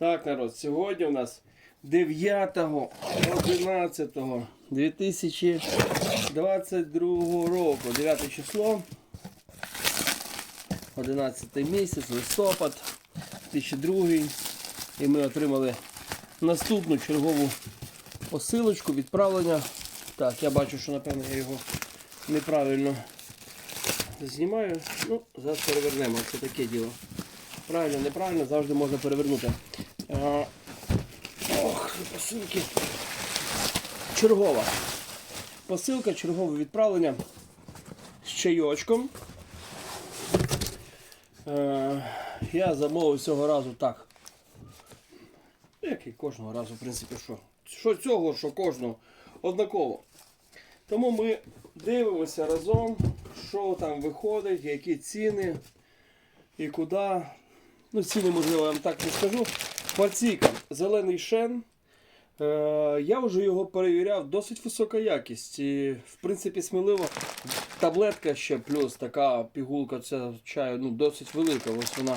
Так, народ, сьогодні у нас 9.11.2022 року. 9 число. 11 місяць, листопад 2002. І ми отримали наступну чергову посилочку, відправлення. Так, я бачу, що напевно я його неправильно знімаю. Ну, зараз перевернемо. Це таке діло. Правильно, неправильно, завжди можна перевернути. Ох, посилки. Чергова. Посилка, чергове відправлення з чайочком. Е, я замовив цього разу так. Як і кожного разу, в принципі, що. Що цього, що кожного. Однаково. Тому ми дивимося разом, що там виходить, які ціни і куди. Ну, ціни, можливо, я вам так не скажу. Пальційка, зелений шен. Е, я вже його перевіряв, досить висока якість. І, в принципі, сміливо. Таблетка ще плюс така пігулка це чаю ну, досить велика. Ось вона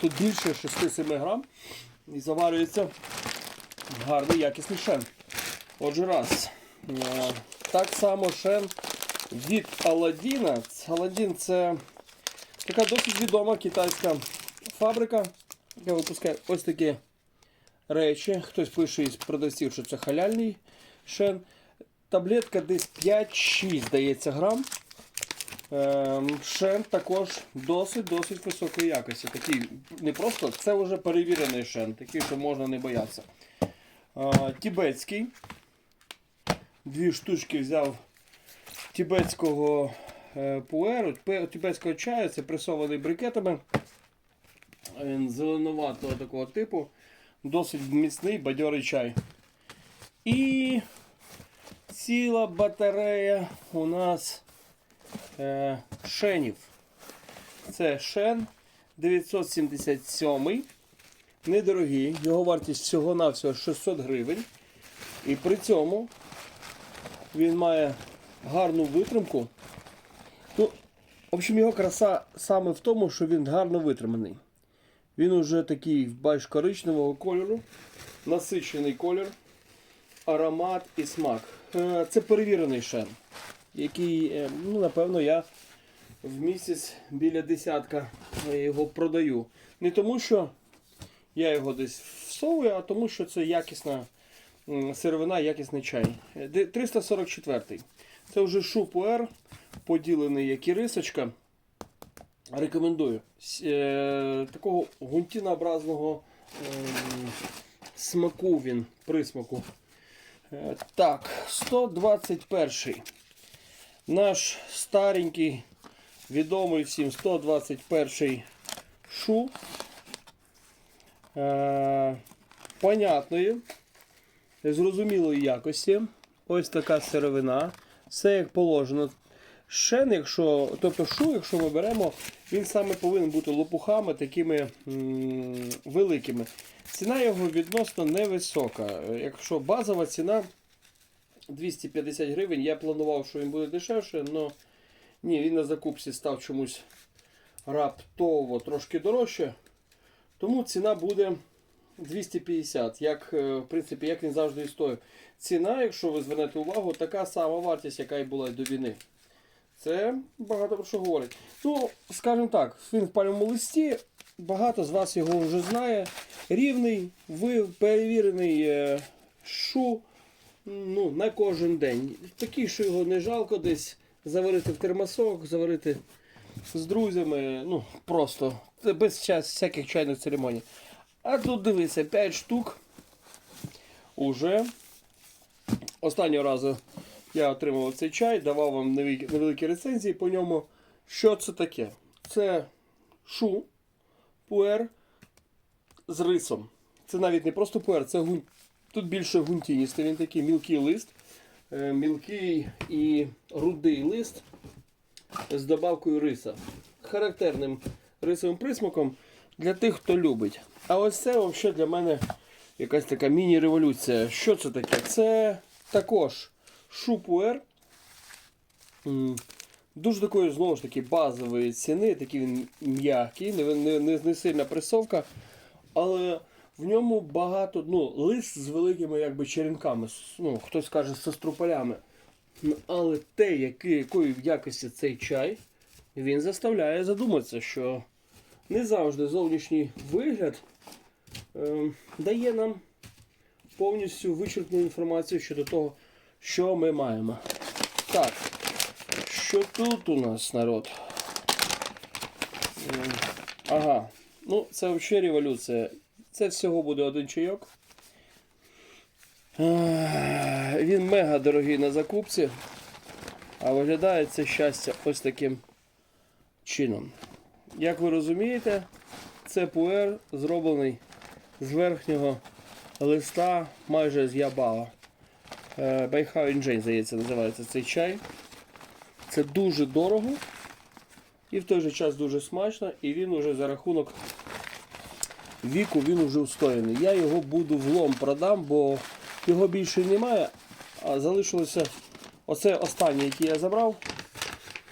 тут більше 6-7 грам. І заварюється гарний якісний шен. Отже, раз. Е, Так само шен від Аладдіна. Аладдін це така досить відома китайська фабрика, яка випускає ось такі речі. Хтось пише із продавців, що це халяльний шен. Таблетка десь 5-6, здається, грам. Ем, Шен також досить-досить високої якості. Такий не просто, це вже перевірений шен, такий, що можна не боятися. Е, Тібетський. Дві штучки взяв тібетського е, пуеру, тібетського чаю, це пресований брикетами. Зеленуватого такого типу. Досить міцний бадьорий чай. І ціла батарея у нас е, шенів. Це шен 977. Недорогий. Його вартість всього-навсього 600 гривень. І при цьому він має гарну витримку. Ну, в общем, його краса саме в тому, що він гарно витриманий. Він уже такий бач коричневого кольору, насичений колір, аромат і смак. Е, Це перевірений шен, який, е, ну, напевно, я в місяць біля десятка е, його продаю. Не тому, що я його десь всовую, а тому, що це якісна сировина, якісний чай. Е, де- 344. Це вже шупуер, поділений як і рисочка. Рекомендую. Е, такого гунтінообразного ем, смаку він, присмаку. Е, так, 121-й. Наш старенький, відомий всім 121 шу. Е, понятної, зрозумілої якості. Ось така сировина. Все як положено. Шен, якщо, тобто шу, якщо ми беремо, він саме повинен бути лопухами такими великими. Ціна його відносно невисока. Якщо базова ціна 250 гривень, я планував, що він буде дешевше, але ні, він на закупці став чомусь раптово трошки дорожче. Тому ціна буде 250, як, е, в принципі, як він завжди і стоїв. Ціна, якщо ви звернете увагу, така сама вартість, яка і була до війни. Це багато про що говорить. Ну, скажімо так, він в пальмовому листі, багато з вас його вже знає. Рівний, ви перевірений е, шу ну, на кожен день. Такий, що його не жалко десь заварити в термосок, заварити з друзями. Ну, просто без час, всяких чайних церемоній. А тут дивися, 5 штук. Уже. Останнього разу я отримував цей чай, давав вам невеликі, невеликі рецензії по ньому. Що це таке? Це шу, пуер з рисом. Це навіть не просто пуер, це гун... тут більше гунтіністий. Він такий мілкий лист, е, мілкий і рудий лист з добавкою риса. Характерним рисовим присмаком для тих, хто любить. А ось це взагалі для мене якась така міні-революція. Що це таке? Це також шупуер. Дуже такої, знову ж таки, базової ціни, такий він м'який, не, не, не, не сильна пресовка. але в ньому багато, ну, лист з великими якби черенками, ну, хтось каже, з струполями. Але те, який, якої якості цей чай, він заставляє задуматися, що не завжди зовнішній вигляд е, дає нам повністю вичерпну інформацію щодо того, що ми маємо. Так, що тут у нас народ? Ага. Ну, це взагалі революція. Це всього буде один чайок. Він мега дорогий на закупці. А виглядає це щастя ось таким чином. Як ви розумієте, це пуер зроблений з верхнього листа майже з ябала. Е, Байхау Інжень, здається, називається цей чай. Це дуже дорого і в той же час дуже смачно, і він уже за рахунок віку він уже встояний. Я його буду влом продам, бо його більше немає. А залишилося оце останнє, який я забрав.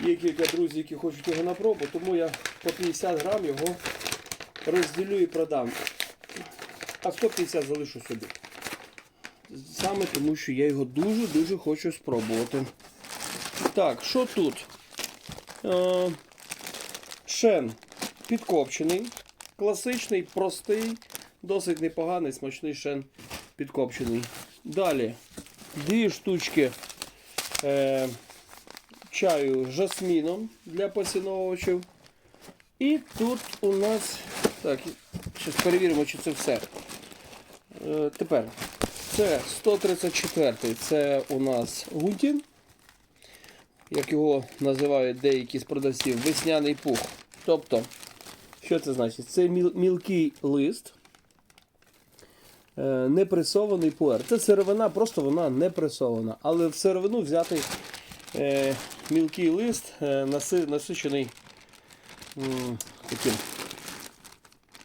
Є кілька друзів, які хочуть його на пробу, тому я по 50 грам його розділю і продам. А 150 залишу собі. Саме тому, що я його дуже-дуже хочу спробувати. Так, що тут? Е, шен підкопчений. Класичний, простий, досить непоганий, смачний шен підкопчений. Далі дві штучки е, чаю з жасміном для поціновувачів. І тут у нас. Так, зараз перевіримо, чи це все. Е, тепер це 134-й, це у нас гунтін, як його називають деякі з продавців, весняний пух. Тобто, що це значить? Це міл- мілкий лист, е, не пресований пуер. Це сировина, просто вона не пресована. Але в сировину взятий е, мілкий лист, е, наси, насичений м, таким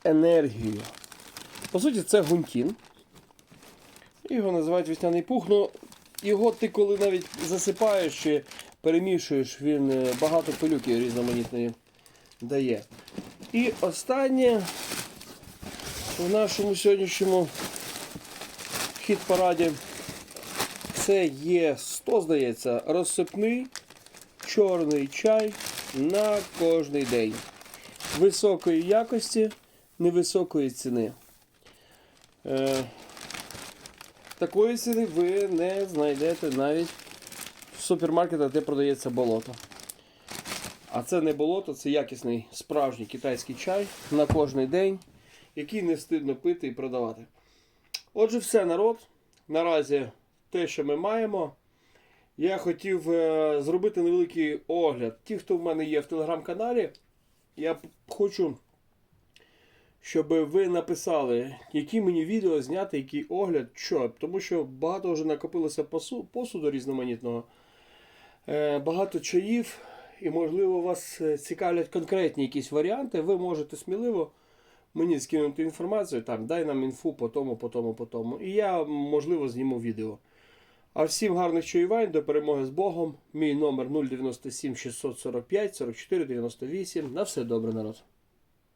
енергією. По суті, це гунтін. Його називають весняний пух. Ну, його ти коли навіть засипаєш чи перемішуєш, він е, багато пилюки різноманітної дає. І останнє в нашому сьогоднішньому хіт-параді це є 100, здається, розсипний чорний чай на кожний день. Високої якості, невисокої ціни. Е, такої ціни ви не знайдете навіть в супермаркетах, де продається болото. А це не болото, це якісний справжній китайський чай на кожний день, який не стидно пити і продавати. Отже, все, народ. Наразі те, що ми маємо. Я хотів е, зробити невеликий огляд. Ті, хто в мене є в телеграм-каналі, я хочу, щоб ви написали, які мені відео зняти, який огляд, що. Тому що багато вже накопилося посу- посуду різноманітного, е, багато чаїв, і, можливо, вас е, цікавлять конкретні якісь варіанти. Ви можете сміливо мені скинути інформацію, там, дай нам інфу по тому, по тому, по тому. І я, можливо, зніму відео. А всім гарних чаювань, до перемоги з Богом. Мій номер 097 645 44 98. На все добре, народ.